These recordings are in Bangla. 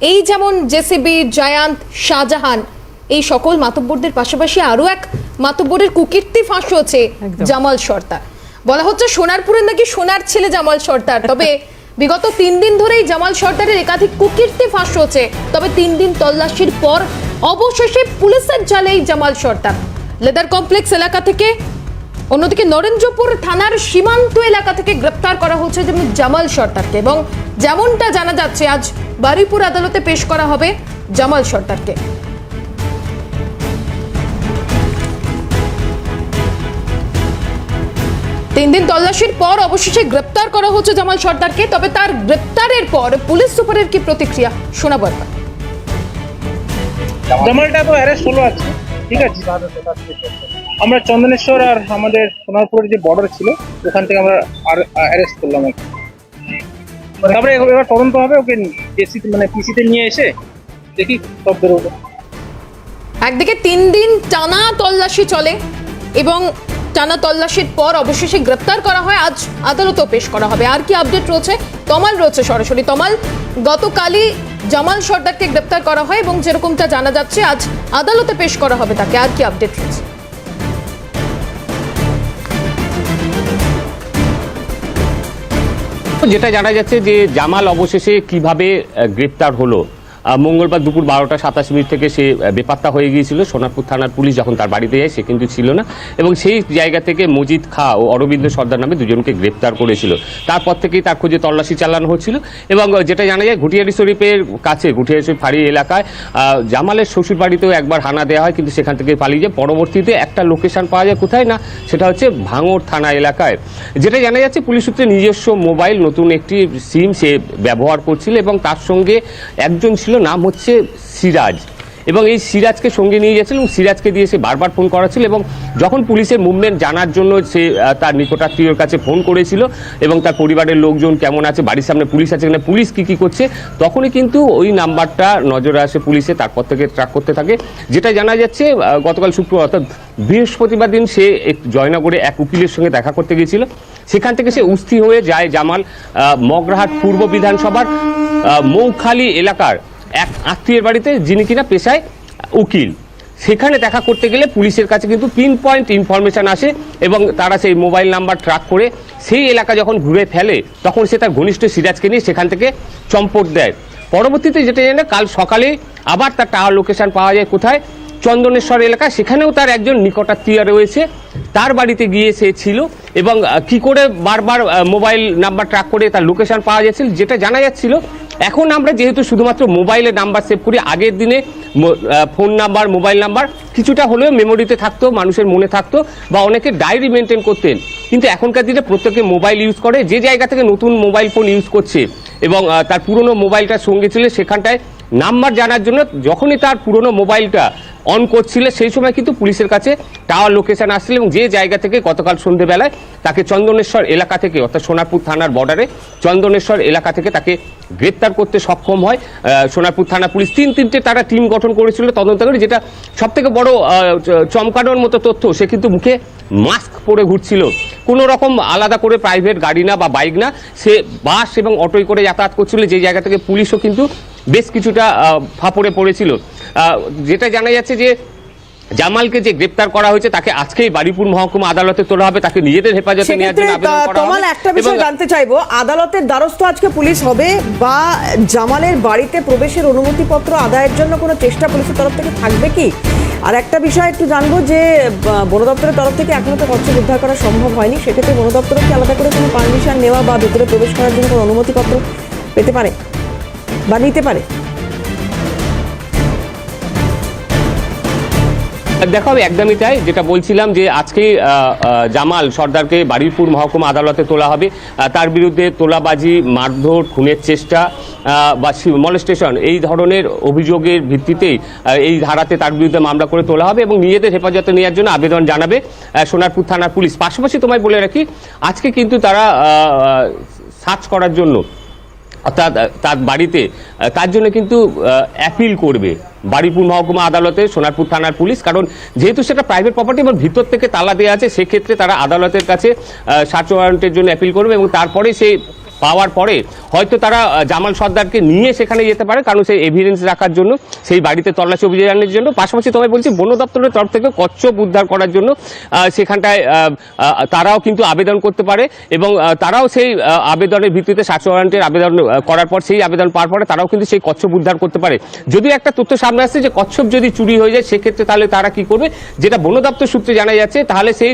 এই যেমন জেসিবি জায়ান্ত শাহজাহান এই সকল মাতব্বরদের পাশাপাশি আরও এক মাতব্বরের কুকীর্তি ফাঁস একদম। জামাল সর্দার বলা হচ্ছে সোনারপুরের নাকি সোনার ছেলে জামাল সর্দার তবে বিগত তিন দিন ধরেই জামাল সর্দারের একাধিক কুকীর্তি ফাঁস হচ্ছে তবে তিন দিন তল্লাশির পর অবশেষে পুলিশের জালেই জামাল সর্দার লেদার কমপ্লেক্স এলাকা থেকে অন্যদিকে নরেন্দ্রপুর থানার সীমান্ত এলাকা থেকে গ্রেপ্তার করা হচ্ছে যেমন জামাল সর্দারকে এবং যেমনটা জানা যাচ্ছে, আজ বারুইপুর আদালতে পেশ করা হবে জামাল সর্দারকে। তিন দিন তল্লাশির পর অবশেষে গ্রেপ্তার করা হচ্ছে জামাল সর্দারকে, তবে তার গ্রেপ্তারের পর পুলিশ সুপারের কি প্রতিক্রিয়া শোনাবো একবার জামালটা তো অ্যারেস্ট হলো আছে ঠিক আছে। আমরা চন্দনেশ্বর আর আমাদের সোনারপুরের যে বর্ডার ছিল, ওখান থেকে আমরা অ্যারেস্ট করলাম আর কি। তারপরে এবার তদন্ত হবে, ওকে এসি মানে পিসিতে নিয়ে এসে দেখি সব বেরোবে। একদিকে তিন দিন টানা তল্লাশি চলে এবং টানা তল্লাশির পর অবশেষে গ্রেপ্তার করা হয়। আজ আদালতেও পেশ করা হবে। আর কি আপডেট রয়েছে? তমাল রয়েছে সরাসরি। তমাল, গতকালই জামাল সর্দারকে গ্রেপ্তার করা হয় এবং যেরকমটা জানা যাচ্ছে, আজ আদালতে পেশ করা হবে তাকে। আর কি আপডেট রয়েছে? যেটা জানা যাচ্ছে যে জামাল অবশেষে কীভাবে গ্রেপ্তার হলো। মঙ্গলবার দুপুর বারোটা সাতাশ মিনিট থেকে সে বেপাত্তা হয়ে গিয়েছিল। সোনারপুর থানার পুলিশ যখন তার বাড়িতে যায়, সে কিন্তু ছিল না। এবং সেই জায়গা থেকে মজিদ খা ও অরবিন্দ সর্দার নামে দুজনকে গ্রেপ্তার করেছিল। তারপর থেকেই তার খোঁজে তল্লাশি চালানো হচ্ছিল। এবং যেটা জানা যায় ঘুটিয়ারি শরীফের কাছে ঘুটিয়ারি শরীফ ফাঁড়ি এলাকায় জামালের শ্বশুর বাড়িতেও একবার হানা দেওয়া হয়, কিন্তু সেখান থেকে পালিয়ে যায়। পরবর্তীতে একটা লোকেশন পাওয়া যায়, কোথায় না, সেটা হচ্ছে ভাঙড় থানা এলাকায়। যেটা জানা যাচ্ছে, পুলিশ সূত্রে নিজস্ব মোবাইল, নতুন একটি সিম সে ব্যবহার করছিল এবং তার সঙ্গে একজন ছিল নাম হচ্ছে সিরাজ। এবং এই সিরাজকে সঙ্গে নিয়ে যাচ্ছিল এবং সিরাজকে দিয়ে সে বারবার ফোন করাছিল এবং যখন পুলিশের মুভমেন্ট জানার জন্য সে তার নিকটাত্মীয়র কাছে ফোন করেছিল এবং তার পরিবারের লোকজন কেমন আছে, বাড়ির সামনে পুলিশ আছে কিনা, পুলিশ কি কি করছে, তখনই কিন্তু ওই নাম্বারটা নজরে আসে পুলিশে, তারপর থেকে ট্র্যাক করতে থাকে যেটা জানা যাচ্ছে গতকাল শুক্রবার অর্থাৎ বৃহস্পতিবার দিন সে জয়নগরে এক উকিলের সঙ্গে দেখা করতে গিয়েছিল। সেখান থেকে সে উস্থি হয়ে যায় জামাল মগরাহাট পূর্ব বিধানসভার মৌখালী এলাকার এক আত্মীয়ের বাড়িতে যিনি কিনা পেশায় উকিল। সেখানে দেখা করতে গেলে পুলিশের কাছে কিন্তু পিন পয়েন্ট ইনফরমেশন আসে এবং তারা সেই মোবাইল নাম্বার ট্র্যাক করে সেই এলাকা যখন ঘুরে ফেলে, তখন সে তার ঘনিষ্ঠ সিরাজকে নিয়ে সেখান থেকে চম্পট দেয়। পরবর্তীতে যেটা জানে, কাল সকালে আবার তার টাওয়ার লোকেশন পাওয়া যায় কোথায়? চন্দনেশ্বর এলাকা। সেখানেও তার একজন নিকটাত্মীয় রয়েছে। তার বাড়িতে গিয়ে সে ছিল এবং কি করে বারবার মোবাইল নাম্বার ট্র্যাক করে তার লোকেশন পাওয়া যাচ্ছিল যেটা জানা যাচ্ছিল এখন আমরা যেহেতু শুধুমাত্র মোবাইলে নাম্বার সেভ করি, আগের দিনে ফোন নাম্বার, মোবাইল নাম্বার কিছুটা হলেও মেমোরিতে থাকতো, মানুষের মনে থাকতো বা অনেকে ডায়েরি মেনটেন করতেন। কিন্তু এখনকার দিনে প্রত্যেকে মোবাইল ইউজ করে, যে জায়গা থেকে নতুন মোবাইল ফোন ইউজ করছে এবং তার পুরনো মোবাইলটার সঙ্গে ছিল সেখানটায় নাম্বার জানার জন্য যখনই তার পুরনো মোবাইলটা অন করছিল, সেই সময় কিন্তু পুলিশের কাছে টাওয়ার লোকেশন আসছিল এবং যে জায়গা থেকে গতকাল সন্ধেবেলায় তাকে চন্দনেশ্বর এলাকা থেকে, অর্থাৎ সোনারপুর থানার বর্ডারে চন্দনেশ্বর এলাকা থেকে তাকে গ্রেপ্তার করতে সক্ষম হয়। সোনারপুর থানা পুলিশ তিন তিনটে তারা টিম গঠন করেছিল তদন্ত করে, যেটা সব থেকে বড় চমকানোর মতো তথ্য, সে কিন্তু মুখে মাস্ক পরে ঘুরছিল। কোনো রকম আলাদা করে প্রাইভেট গাড়ি না বা বাইক না, সে বাস এবং অটোয় করে যাতায়াত করছিল, যে জায়গা থেকে পুলিশও কিন্তু বেশ কিছুটা ফাঁপড়ে পড়েছিল। যেটা জানা যাচ্ছে যে জামালকে যে গ্রেপ্তার করা হয়েছে তাকে আজকেই বাড়িপুর মহকুমা আদালতে তোলা হবে তাকে নিজেদের হেফাজতে নেওয়ার জন্য আবেদন করা তমাল একটা বিষয় জানতে চাইব আদালতের দ্বারস্থ আজকে পুলিশ হবে বা জামালের বাড়িতে প্রবেশের অনুমতিপত্র আদায়ের জন্য কোনো চেষ্টা পুলিশের তরফ থেকে থাকবে কি? আর একটা বিষয় একটু জানব যে বন দপ্তরের তরফ থেকে এখনও তো কচ্ছপ উদ্ধার করা সম্ভব হয়নি সেক্ষেত্রে বন দপ্তরে কি আলাদা করে কোনো পারমিশন নেওয়া বা ভেতরে প্রবেশ করার জন্য কোনো অনুমতিপত্র পেতে পারে বা নিতে পারে? দেখো আমি একদমই তাই যেটা বলছিলাম যে আজকে জামাল সর্দারকে বারুইপুর মহকুমা আদালতে তোলা হবে। তার বিরুদ্ধে তোলাবাজি, মারধর, খুনের চেষ্টা বা মলেস্টেশন এই ধরনের অভিযোগের ভিত্তিতেই এই ধারাতে তার বিরুদ্ধে মামলা করে তোলা হবে এবং নিজেদের হেফাজতে নেওয়ার জন্য আবেদন জানাবে সোনারপুর থানার পুলিশ। পাশাপাশি তোমায় বলে রাখি, আজকে কিন্তু তারা সার্চ করার জন্য, অর্থাৎ তার বাড়িতে তার জন্য কিন্তু অ্যাপিল করবে। বাড়িপুর মহকুমা আদালতে, সোনারপুর থানার পুলিশ। কারণ যেহেতু সেটা প্রাইভেট প্রপার্টি এবং ভিতর থেকে তালা দেওয়া আছে, সেক্ষেত্রে তারা আদালতের কাছে সার্চ ওয়ারেন্টের জন্য অ্যাপিল করবে এবং তারপরে সেই পাওয়ার পরে হয়তো তারা জামাল সর্দারকে নিয়ে সেখানে যেতে পারে, কারণ সেই এভিডেন্স রাখার জন্য, সেই বাড়িতে তল্লাশি অভিযানের জন্য। পাশাপাশি তোমায় বলছি, বন দপ্তরের তরফ থেকে কচ্ছপ উদ্ধার করার জন্য সেখানটায় তারাও কিন্তু আবেদন করতে পারে এবং তারাও সেই আবেদনের ভিত্তিতে সার্চ ওয়ারেন্টের আবেদন করার পর সেই আবেদন পাওয়ার পরে তারাও কিন্তু সেই কচ্ছপ উদ্ধার করতে পারে। যদিও একটা তথ্য সামনে আসছে যে কচ্ছপ যদি চুরি হয়ে যায়, সেক্ষেত্রে তাহলে তারা কি করবে? যেটা বন দপ্তর সূত্রে জানা যাচ্ছে, তাহলে সেই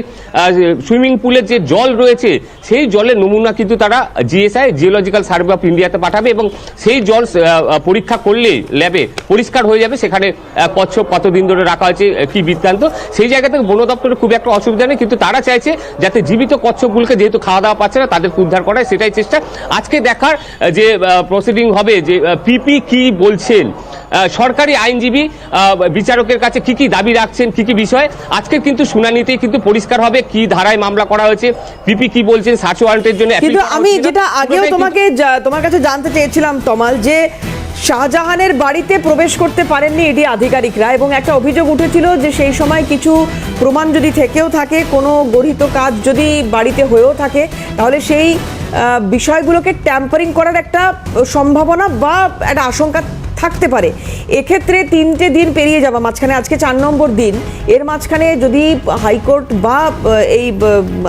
সুইমিং পুলের যে জল রয়েছে, সেই জলের নমুনা কিন্তু তারা জিএসআই জিওলজিক্যাল সার্ভে অফ ইন্ডিয়াতে পাঠাবে এবং সেই জল পরীক্ষা করলে ল্যাবে পরিষ্কার হয়ে যাবে। সেখানে কচ্ছ কচ্ছপ কতদিন ধরে রাখা হয়েছে কি বৃত্তান্ত, সেই জায়গা থেকে বন দপ্তরের খুব একটা অসুবিধা নেই, কিন্তু তারা চাইছে যাতে জীবিত কচ্ছপগুলোকে যেহেতু খাওয়া দাওয়া পাচ্ছে না, তাদেরকে উদ্ধার করায় সেটাই চেষ্টা। আজকে দেখার যে প্রসিডিং হবে, যে পিপি কি বলছেন সরকারি আইনজীবী আহ, বিচারকের কাছে কি কি দাবি রাখছেন কি কি বিষয়? আজকে কিন্তু শুনানিতেই কিন্তু পরিষ্কার হবে কি ধারায় মামলা করা হয়েছে পিপি কি বলছেন সার্চ ওয়ারেন্টের জন্য কিন্তু আমি যেটা আগেও তোমাকে তোমার কাছে জানতে চেয়েছিলাম তমাল যে শাহজাহানের বাড়িতে প্রবেশ করতে পারেননি ইডি আধিকারিকরা এবং একটা অভিযোগ উঠেছিল যে সেই সময় কিছু প্রমাণ যদি থেকেও থাকে কোনো গঠিত কাজ যদি বাড়িতে হয়েও থাকে তাহলে সেই বিষয়গুলোকে ট্যাম্পারিং করার একটা সম্ভাবনা বা একটা আশঙ্কা থাকতে পারে। এক্ষেত্রে তিনটে দিন পেরিয়ে যাওয়া মাঝখানে আজকে চার নম্বর দিন। এর মাঝখানে যদি হাইকোর্ট বা এই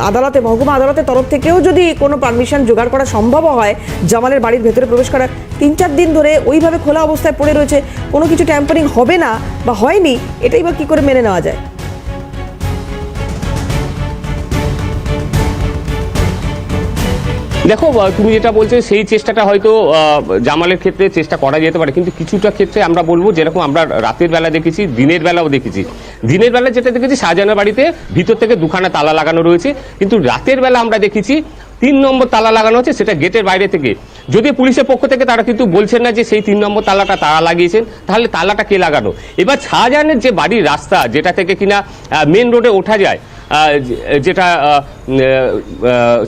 আদালতে, মহকুমা আদালতের তরফ থেকেও যদি কোনো পারমিশন জোগাড় করা সম্ভব হয়, জামালের বাড়ির ভেতরে প্রবেশ করা তিন চার দিন ধরে ওইভাবে খোলা অবস্থায় পড়ে রয়েছে, কোনো কিছু ট্যাম্পারিং হবে না বা হয়নি, এটাই বা কী করে মেনে নেওয়া যায়? দেখো তুমি যেটা বলছো, সেই চেষ্টাটা হয়তো জামালের ক্ষেত্রে চেষ্টা করা যেতে পারে। কিন্তু কিছুটা ক্ষেত্রে আমরা বলব, যেরকম আমরা রাতের বেলা দেখেছি, দিনের বেলাও দেখেছি। দিনের বেলা যেটা দেখেছি, শাহজাহানের বাড়িতে ভিতর থেকে দুখানা তালা লাগানো রয়েছে। কিন্তু রাতের বেলা আমরা দেখেছি, তিন নম্বর তালা লাগানো হচ্ছে, সেটা গেটের বাইরে থেকে। যদি পুলিশের পক্ষ থেকে তারা কিন্তু বলছেন না যে সেই তিন নম্বর তালাটা তারা লাগিয়েছেন, তাহলে তালাটা কে লাগানো? এবার শাহজাহানের যে বাড়ির রাস্তা, যেটা থেকে কিনা মেন রোডে ওঠা যায় যেটা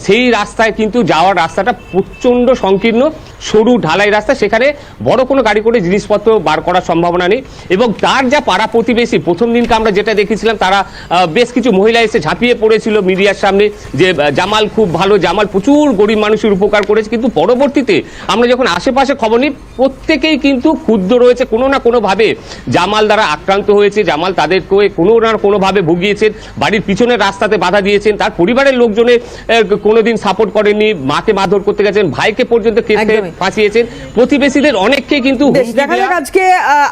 সেই রাস্তায় কিন্তু যাওয়ার রাস্তাটা প্রচণ্ড সংকীর্ণ, সরু ঢালাই রাস্তা। সেখানে বড় কোনো গাড়ি করে জিনিসপত্র বার করার সম্ভাবনা নেই। এবং তার যা পাড়া প্রতিবেশী, প্রথম দিনকে আমরা যেটা দেখেছিলাম, তারা বেশ কিছু মহিলা এসে ঝাঁপিয়ে পড়েছিল মিডিয়ার সামনে যে জামাল খুব ভালো, জামাল প্রচুর গরিব মানুষের উপকার করেছে। কিন্তু পরবর্তীতে আমরা যখন আশেপাশে খবর নিই, প্রত্যেকেই কিন্তু ক্ষুদ্র রয়েছে। কোনো না কোনোভাবে জামাল দ্বারা আক্রান্ত হয়েছে। জামাল তাদেরকে কোনো না কোনোভাবে ভুগিয়েছেন। বাড়ির পিছনের রাস্তাতে বাধা দিয়েছেন। তার পরিবারের লোকজনে আহ, কোনোদিন সাপোর্ট করেনি মাকে মারধর করতে গেছেন ভাইকে পর্যন্ত কেসে ফাঁসিয়েছেন। প্রতিবেশীদের অনেককে কিন্তু দেখা যাক আজকে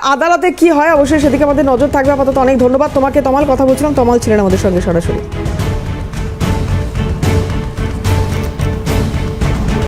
আদালতে কি হয়। অবশ্যই সেদিকে আমাদের নজর থাকবে। আপাতত অনেক ধন্যবাদ তোমাকে। তমাল কথা বলছিলাম। তমাল ছিলেন আমাদের সঙ্গে সরাসরি।